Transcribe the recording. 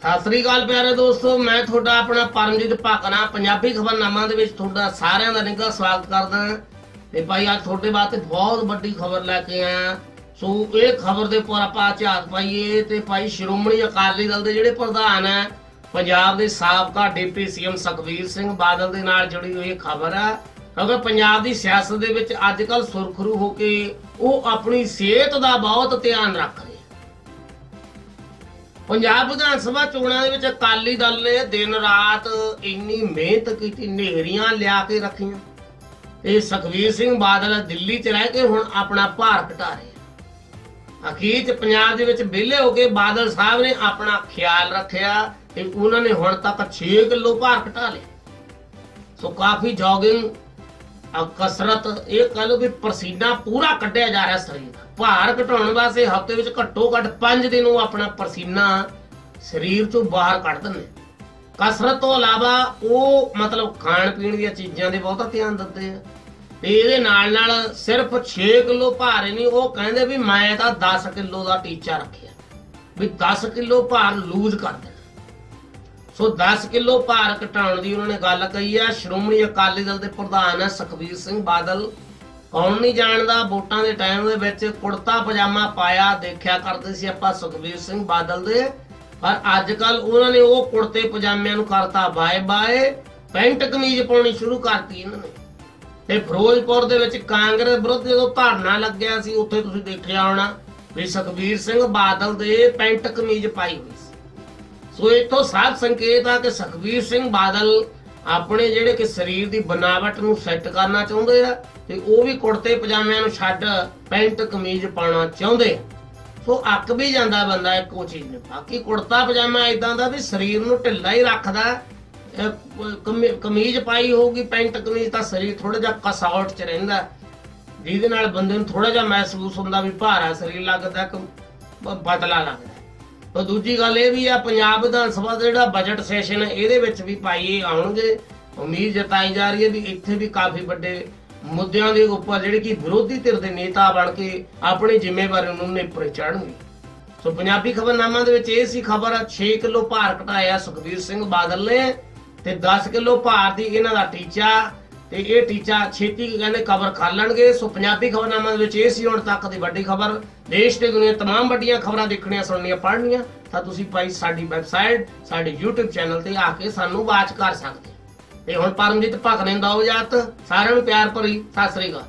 ਸਤਿ ਸ੍ਰੀ ਅਕਾਲ ਪਿਆਰੇ ਦੋਸਤੋ, ਮੈਂ ਤੁਹਾਡਾ ਆਪਣਾ ਪਰਮਜੀਤ ਭਾਕਨਾ, ਪੰਜਾਬੀ ਖਬਰਨਾਮਾ ਦੇ ਵਿੱਚ ਤੁਹਾਡਾ ਸਾਰਿਆਂ ਦਾ ਨਿੱਘਾ ਸਵਾਗਤ ਕਰਦਾ ਤੇ ਭਾਈ, ਅੱਜ ਤੁਹਾਡੇ ਵਾਸਤੇ ਬਹੁਤ ਵੱਡੀ ਖਬਰ ਲੈ ਕੇ ਆਇਆ ਸੋ ਇਹ ਖਬਰ ਦੇ ਉੱਪਰ ਆਪਾਂ ਝਾਤ ਪਾਈਏ ਤੇ ਭਾਈ, ਸ਼੍ਰੋਮਣੀ ਅਕਾਲੀ ਦਲ ਦੇ ਜਿਹੜੇ ਪ੍ਰਧਾਨ ਹੈ, ਪੰਜਾਬ ਦੇ ਸਾਬਕਾ ਡਿਪਟੀ ਸੀਐਮ ਸੁਖਬੀਰ ਸਿੰਘ ਬਾਦਲ ਦੇ ਨਾਲ ਜੁੜੀ ਹੋਈ ਇਹ ਖਬਰ ਆ। ਕਿਉਂਕਿ ਪੰਜਾਬ ਦੀ ਸਿਆਸਤ ਦੇ ਵਿੱਚ ਅੱਜ ਕੱਲ ਸੁਰਖਰੂ ਹੋ ਕੇ ਉਹ ਆਪਣੀ ਸਿਹਤ ਦਾ ਬਹੁਤ ਧਿਆਨ ਰੱਖ ਪੰਜਾਬ ਵਿਧਾਨ ਸਭਾ ਚੋਣਾਂ ਦੇ ਵਿੱਚ ਅਕਾਲੀ ਦਲ ਨੇ ਦਿਨ ਰਾਤ ਇੰਨੀ ਮਿਹਨਤ ਕੀਤੀ ਨੇਰੀਆਂ ਲਿਆ ਕੇ ਰੱਖੀਆਂ। ਇਹ ਸੁਖਵੀਰ ਸਿੰਘ ਬਾਦਲ ਦਿੱਲੀ 'ਚ ਰਹਿ ਕੇ ਹੁਣ ਆਪਣਾ ਭਾਰ ਘਟਾ ਰਹੇ ਅਖੀਰ 'ਚ ਪੰਜਾਬ ਦੇ ਵਿੱਚ ਵਿਹਲੇ ਹੋ ਕੇ ਬਾਦਲ ਸਾਹਿਬ ਨੇ ਆਪਣਾ ਖਿਆਲ ਰੱਖਿਆ ਤੇ ਉਹਨਾਂ ਨੇ ਹੁਣ ਤੱਕ 6 ਕਿਲੋ ਭਾਰ ਘਟਾ ਲਿਆ। ਸੋ ਕਾਫੀ ਜੋਗਿੰਗ ਕਸਰਤ, ਇਹ ਕਹ ਲਓ ਵੀ ਪਰਸੀਨਾ ਪੂਰਾ ਕੱਢਿਆ ਜਾ ਰਿਹਾ ਸਰੀਰ ਭਾਰ ਘਟਾਉਣ ਵਾਸਤੇ ਹਫ਼ਤੇ ਵਿੱਚ ਘੱਟੋ ਘੱਟ 5 ਦਿਨ ਉਹ ਆਪਣਾ ਪਰਸੀਨਾ ਸਰੀਰ ਤੋਂ ਬਾਹਰ ਕੱਢ ਦਿੰਦੇ ਕਸਰਤ ਤੋਂ ਇਲਾਵਾ ਉਹ ਮਤਲਬ ਖਾਣ ਪੀਣ ਦੀਆਂ ਚੀਜ਼ਾਂ ਦੇ ਬਹੁਤਾ ਧਿਆਨ ਦਿੰਦੇ ਆ। ਤੇ ਇਹਦੇ ਨਾਲ ਨਾਲ ਸਿਰਫ 6 ਕਿਲੋ ਭਾਰ ਹੀ ਨਹੀਂ, ਉਹ ਕਹਿੰਦੇ ਵੀ ਮੈਂ ਤਾਂ 10 ਕਿਲੋ ਦਾ ਟੀਚਾ ਰੱਖਿਆ। ਵੀ 10 ਕਿਲੋ ਭਾਰ ਲੂਜ਼ ਕਰ ਦੇਣਾ ਸੋ 10 ਕਿਲੋ ਭਾਰ ਘਟਾਉਣ ਦੀ ਉਹਨਾਂ ਨੇ ਗੱਲ ਕਹੀ ਆ। ਸ਼੍ਰੋਮਣੀ ਅਕਾਲੀ ਦਲ ਦੇ ਪ੍ਰਧਾਨ ਸੁਖਬੀਰ ਸਿੰਘ ਬਾਦਲ। ਕੌਣ ਨਹੀਂ ਜਾਣਦਾ, ਵੋਟਾਂ ਦੇ ਟਾਈਮ ਦੇ ਵਿੱਚ ਕੁੜਤਾ ਪਜਾਮਾ ਪਾਇਆ, ਦੇਖਿਆ ਕਰਦੇ ਸੀ ਆਪਾਂ ਸੁਖਬੀਰ ਸਿੰਘ ਬਾਦਲ ਦੇ। ਪਰ ਅੱਜ ਕੱਲ ਉਹਨਾਂ ਨੇ ਉਹ ਕੁੜਤੇ ਪਜਾਮਿਆਂ ਨੂੰ ਕਰਤਾ ਬਾਏ ਬਾਏ, ਪੈਂਟ ਕਮੀਜ਼ ਪਾਉਣੀ ਸ਼ੁਰੂ ਕਰਤੀ ਇਹਨਾਂ ਨੇ। ਤੇ ਫਿਰੋਜ਼ਪੁਰ ਦੇ ਵਿੱਚ ਕਾਂਗਰਸ ਵਿਰੁੱਧ ਜਦੋਂ ਧਰਨਾ ਲੱਗਿਆ ਸੀ, ਉੱਥੇ ਤੁਸੀਂ ਦੇਖਿਆ ਹੋਣਾ ਵੀ ਸੁਖਬੀਰ ਸਿੰਘ ਬਾਦਲ ਦੇ ਪੈਂਟ ਕਮੀਜ਼ ਪਾਈ ਹੋਈ ਸੀ। ਸੋ ਇਤੋਂ ਸਾਫ਼ ਸੰਕੇਤ ਆ ਕਿ ਸੁਖਬੀਰ ਸਿੰਘ ਬਾਦਲ ਆਪਣੇ ਜਿਹੜੇ ਕਿ ਸਰੀਰ ਦੀ ਬਨਾਵਟ ਨੂੰ ਸੈੱਟ ਕਰਨਾ ਚਾਹੁੰਦੇ ਆ ਤੇ ਉਹ ਵੀ ਕੁੜਤੇ ਪਜਾਮਿਆਂ ਨੂੰ ਛੱਡ ਪੈਂਟ ਕਮੀਜ਼ ਪਾਉਣਾ ਚਾਹੁੰਦੇ ਸੋ ਅੱਕ ਵੀ ਜਾਂਦਾ ਬੰਦਾ ਇੱਕੋ ਚੀਜ਼ ਨੂੰ। ਬਾਕੀ ਕੁੜਤਾ ਪਜਾਮਾ ਇਦਾਂ ਦਾ ਵੀ ਸਰੀਰ ਨੂੰ ਢਿੱਲਾ ਹੀ ਰੱਖਦਾ। ਕਮੀਜ਼ ਪਾਈ ਹੋਊਗੀ, ਪੈਂਟ ਕਮੀਜ਼ ਤਾਂ ਸਰੀਰ ਥੋੜਾ ਜਿਹਾ ਕਸੌਟ ਚ ਰਹਿੰਦਾ। ਜਿਹਦੇ ਨਾਲ ਬੰਦੇ ਨੂੰ ਥੋੜਾ ਜਿਹਾ ਮਹਿਸੂਸ ਹੁੰਦਾ ਵੀ ਭਾਰਾ ਸਰੀਰ ਲੱਗਦਾ ਕਿ ਪਤਲਾ ਲੱਗਦਾ। ਤਾਂ ਦੂਜੀ ਗੱਲ ਇਹ ਵੀ ਆ, ਪੰਜਾਬ ਵਿਧਾਨ ਸਭਾ ਦਾ ਜਿਹੜਾ ਬਜਟ ਸੈਸ਼ਨ ਇਹਦੇ ਵਿੱਚ ਵੀ ਭਾਈ ਆਉਣਗੇ। ਉਮੀਦ ਜਤਾਈ ਜਾ ਰਹੀ ਹੈ ਵੀ ਇੱਥੇ ਵੀ ਕਾਫੀ ਵੱਡੇ ਮੁੱਦਿਆਂ ਦੇ ਉੱਪਰ ਜਿਹੜੇ ਕਿ ਵਿਰੋਧੀ ਧਿਰ ਦੇ ਨੇਤਾ ਬਣ ਕੇ ਆਪਣੀ ਜ਼ਿੰਮੇਵਾਰੀ ਨੂੰ ਨਿਪਰੇ ਚੜ੍ਹਨਗੇ। ਸੋ ਪੰਜਾਬੀ ਖਬਰਨਾਮਾ ਦੇ ਵਿੱਚ ਇਹ ਸੀ ਖਬਰ 6 ਕਿਲੋ ਭਾਰ ਘਟਾਇਆ ਸੁਖਬੀਰ ਸਿੰਘ ਬਾਦਲ ਨੇ ਤੇ 10 ਕਿਲੋ ਭਾਰ ਦੀ ਇਹਨਾਂ ਦਾ ਟੀਚਾ ਤੇ ਇਹ ਟੀਚਾ ਛੇਤੀ ਕਹਿੰਦੇ ਕਵਰ ਕਰ ਲੈਣਗੇ ਸੋ ਪੰਜਾਬੀ ਖਬਰਨਾਮਾ ਦੇ ਵਿੱਚ ਇਹ ਸੀ ਹੁਣ ਤੱਕ ਦੀ ਵੱਡੀ ਖਬਰ ਦੇਸ਼ ਤੇ ਦੁਨੀਆ तमाम ਵੱਡੀਆਂ ਖਬਰਾਂ ਦੇਖਣੀਆਂ ਸੁਣਨੀਆਂ ਪੜ੍ਹਨੀਆਂ ਤਾਂ ਤੁਸੀਂ ਭਾਈ ਸਾਡੀ ਵੈਬਸਾਈਟ ਸਾਡੇ YouTube ਚੈਨਲ ਤੇ ਆ ਕੇ ਸਾਨੂੰ ਵਾਚ ਕਰ ਸਕਦੇ ਹੋ। ਤੇ ਹੁਣ ਪਰਮਜੀਤ ਭਗਨੇ ਦਾ ਇਜਾਜ਼ਤ ਸਾਰਿਆਂ ਨੂੰ ਪਿਆਰ ਭਰੀ ਸਤਿ ਸ੍ਰੀ ਅਕਾਲ